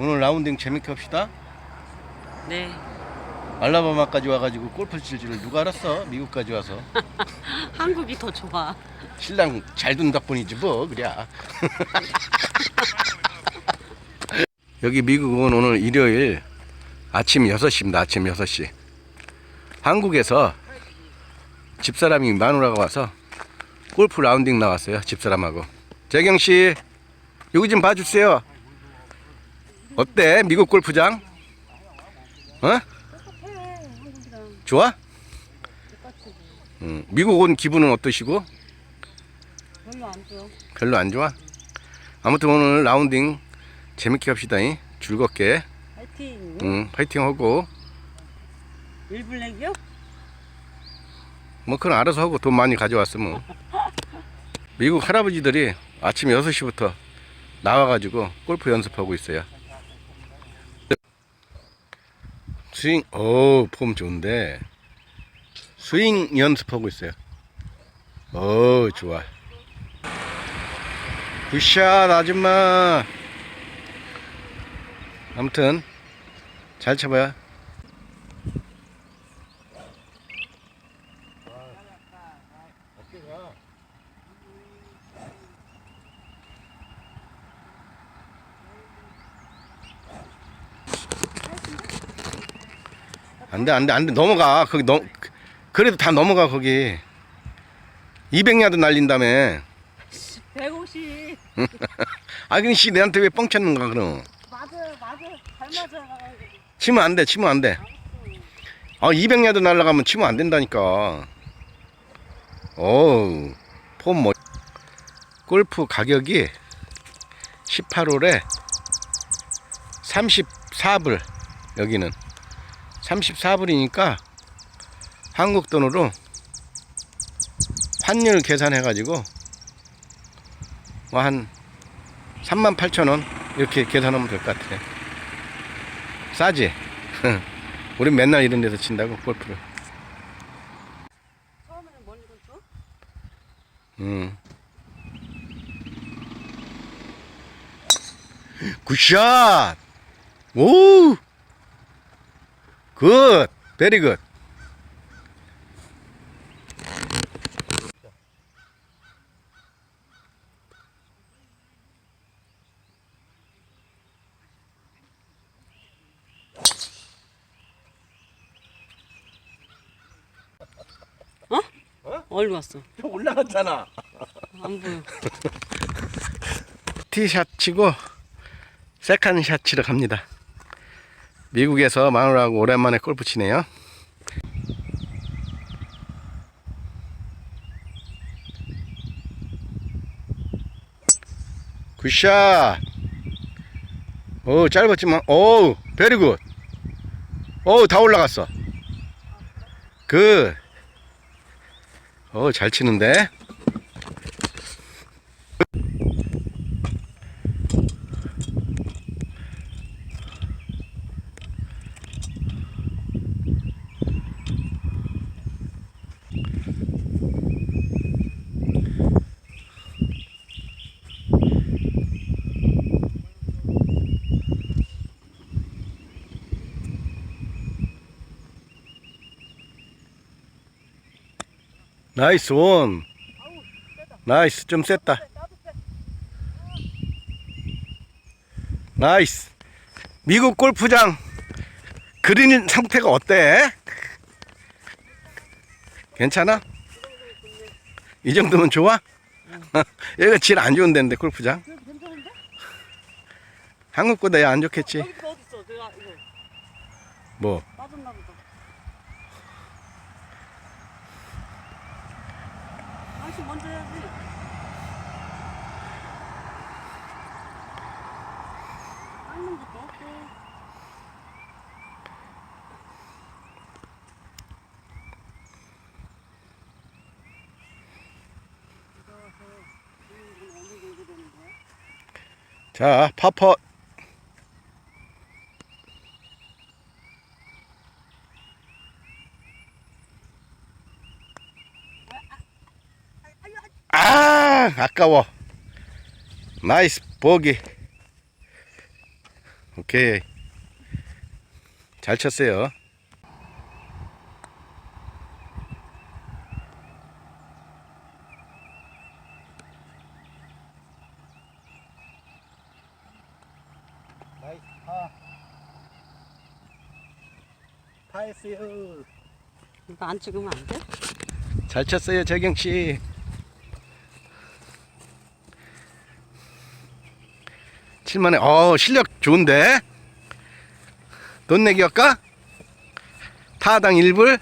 오늘 라운딩 재밌게 합시다. 네. 알라바마까지 와가지고 골프 칠 줄을 누가 알았어? 미국까지 와서. 한국이 더 좋아. 신랑 잘 둔 덕분이지 뭐 그래. 여기 미국은 오늘 일요일 아침 6시입니다. 아침 6시. 한국에서 집사람이 마누라가 와서 골프 라운딩 나왔어요. 집사람하고. 재경 씨, 여기 좀 봐주세요. 어때? 미국 골프장? 어? 좋아? 응. 미국 온 기분은 어떠시고? 별로 안 좋아. 별로 안 좋아? 아무튼 오늘 라운딩 재밌게 합시다. 잉? 즐겁게. 파이팅. 응, 파이팅 하고. 일블랙이요? 뭐 그건 알아서 하고 돈 많이 가져왔어 뭐. 미국 할아버지들이 아침 6시부터 나와가지고 골프 연습하고 있어요. 스윙, 오, 폼 좋은데. 스윙 연습하고 있어요. 오, 좋아. 굿샷, 아줌마. 아무튼, 잘 쳐봐요. 안 돼, 안 돼, 안 돼. 넘어가. 거기 넘, 그래도 다 넘어가, 거기. 200야드 날린다며. 150. 아, 그니 씨, 내한테 왜 뻥 쳤는가, 그럼. 맞아, 맞아. 잘 맞아. 치면 안 돼, 치면 안 돼. 아, 200야드 날라가면 치면 안 된다니까. 어우, 폼 뭐. 골프 가격이 18홀에 34불, 여기는. 34불이니까 한국 돈으로 환율 계산해 가지고 뭐 한 3만 8천 원 이렇게 계산하면 될 것 같아. 싸지? 우린 맨날 이런 데서 친다고 골프를. 처음에는 멀리 던져? 음. 굿샷! 오! 굿! 베리 굿! 어디 갔어? 올라갔잖아. 안 보여. 티샷 치고 세컨 샷 치러 갑니다. 미국에서 마누라하고 오랜만에 골프 치네요. 굿샷. 오 짧았지만 오 베리 굿. 오다 올라갔어. 그. 오 잘 치는데. 나이스 원. 나이스 좀 셌다. 나이스. 미국 골프장 그린 상태가 어때? 괜찮아? 이 정도면 좋아? 여기가 제일 안 좋은 데인데 골프장. 한국보다 안 좋겠지. 뭐 당신 먼저 해야지. 닦는 것도 없고. 자, 파퍼. 아, 아까워. 나이스 보기. 오케이. 잘 쳤어요. 나이스 파. 파했어요. 이거 안 찍으면 안 돼? 잘 쳤어요, 재경 씨. 칠만에 어 실력 좋은데 돈 내기 할까? 타당 1불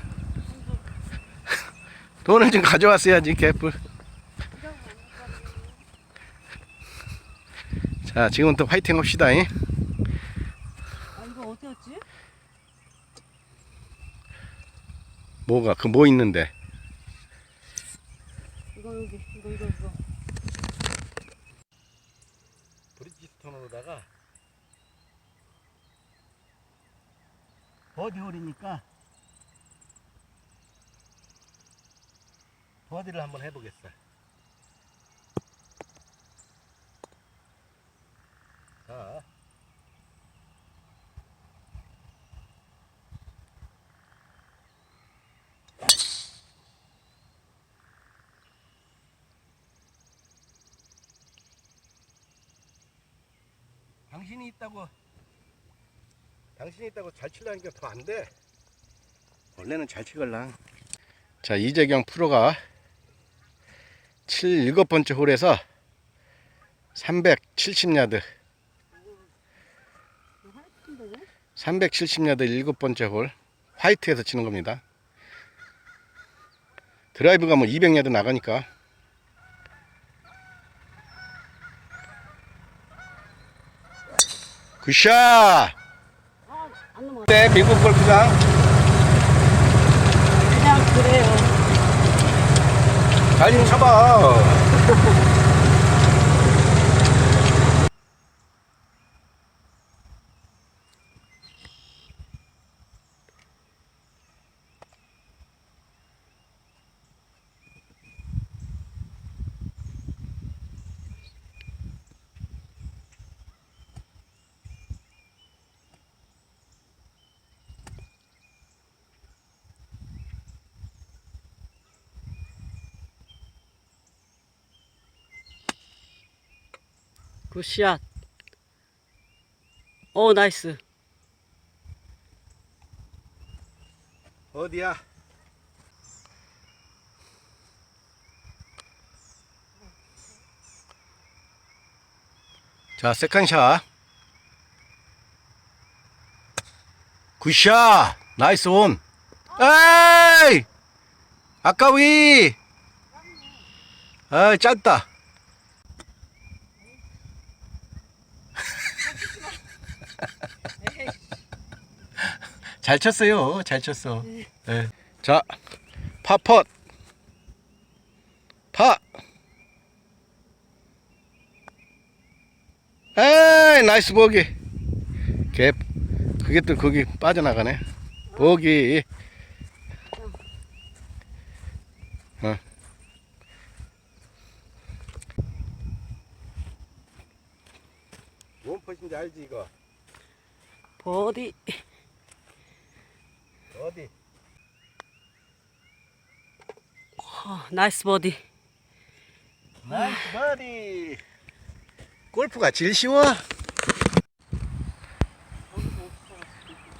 돈을 좀 가져왔어야지 개뿔 자 지금부터 화이팅 합시다 잉? 아 이거 어디였지? 뭐가 그 뭐 있는데 이거 여기 이거 이거 이거 브리지스톤으로다가 버디 홀이니까 버디를 한번 해보겠어. 자. 당신이 있다고 당신이 있다고 잘 치려니까 더 안 돼. 원래는 잘 치걸랑. 자 이재경 프로가 7 일곱 번째 홀에서 370야드 이거 하이트인데 370야드 일곱 번째 홀 화이트에서 치는 겁니다. 드라이브가 뭐 200야드 나가니까. 굿샷! 넘어가 네, 미국 골프장. 그냥 그래요 잘좀 쳐봐. 굿샷 오 나이스 어디야? 자, 세컨샷. 굿샷! 나이스 온! 에이! 아까위! 아, 짧다. 잘 쳤어요. 잘 쳤어. 네. 자, 파펫. 파. 에이, 나이스 보기. 개, 그게 또 거기 빠져나가네. 보기. 어. 뭔 펫인지 알지, 이거? 버디 어디? 어, 나이스 버디 나이스 버디. 골프가 제일 쉬워.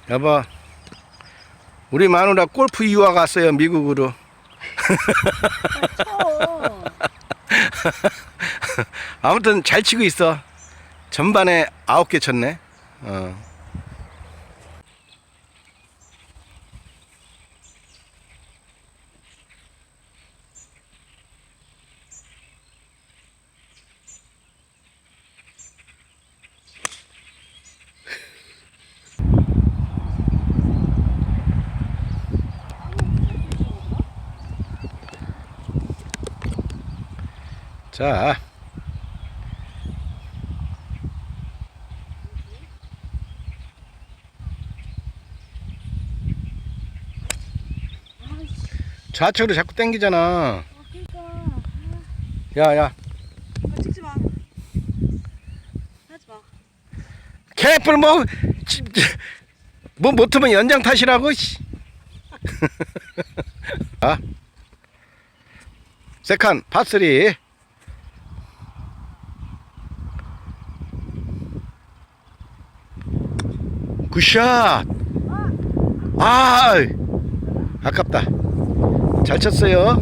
여보, 우리 마누라 골프 유학 갔어요 미국으로. 아무튼 잘 치고 있어. 전반에 아홉 개 쳤네. 어. 자, 좌측으로 자꾸 당기잖아. 야, 야, 찍지 마 하지 마 캡! 에이플 뭐, 뭐 못하면 연장 탓이라고, 씨. 아. 세컨, 파3. 굿샷! 아, 아깝다. 잘 쳤어요.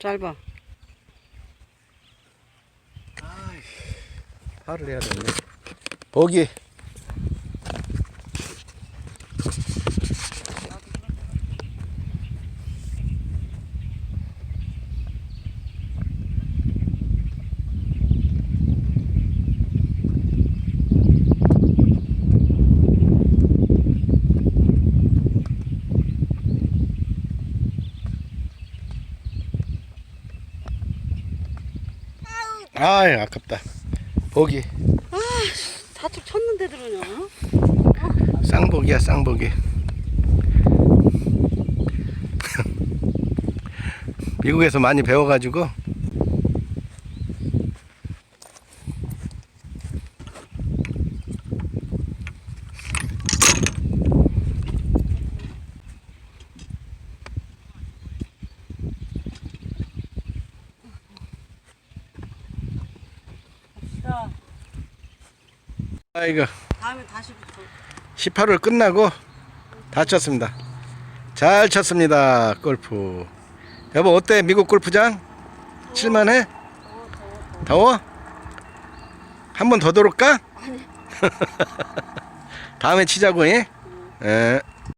짧아. 파를 해야 되네. 보기. 아이 아깝다. 보기. 사축 쳤는데 들으냐? 쌍복이야 쌍복이 미국에서 많이 배워가지고 자, 아이고 다음에 다시 붙어. 18홀 끝나고 다 쳤습니다 잘 쳤습니다 골프 여보 어때 미국 골프장? 칠만해? 더워? 한번 더 돌을까? 다음에 치자고 예? 예.